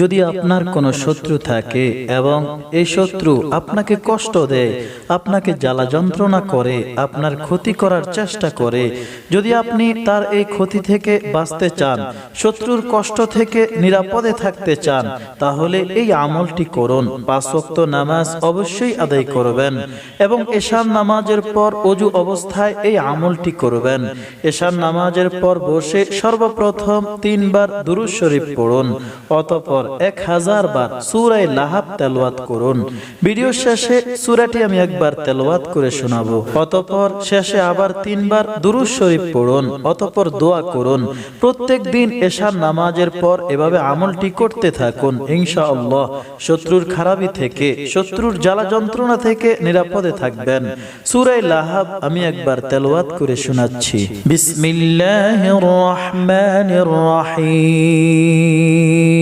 যদি আপনার কোনো শত্রু থাকে এবং এই শত্রু আপনাকে কষ্ট দেয়, আপনাকে জ্বালা যন্ত্রণা করে, আপনার ক্ষতি করার চেষ্টা করে, যদি আপনি তার এই ক্ষতি থেকে বাঁচতে চান, শত্রুর কষ্ট থেকে নিরাপদে থাকতে চান, তাহলে এই আমলটি করুন। পাঁচ ওয়াক্ত নামাজ অবশ্যই আদায় করবেন এবং এশার নামাজের পর অজু অবস্থায় এই আমলটি করবেন। এশার নামাজের পর বসে সর্বপ্রথম তিনবার দুরুদ শরীফ পড়ুন, অতপর এক হাজার বার সুরাই লাহাব তেলওয়াত করুন। ভিডিও শেষে সুরাটি আমি একবার তেলওয়াত করে শোনাবো। অতপর শেষে আবার তিনবার দুরুদ শরীফ পড়ুন, অতপর দোয়া করুন। প্রত্যেক দিন এশার নামাজের পর এভাবে আমলটি করতে থাকুন, ইনশাআল্লাহ। শত্রুর খারাপি থেকে, শত্রুর জ্বালা যন্ত্রণা থেকে নিরাপদে থাকবেন। সুরাই লাহাব আমি একবার তেলওয়াত করে শোনাচ্ছি। বিসমিল্লাহির রহমানির রহিম।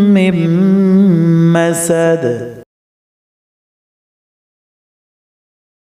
من مسد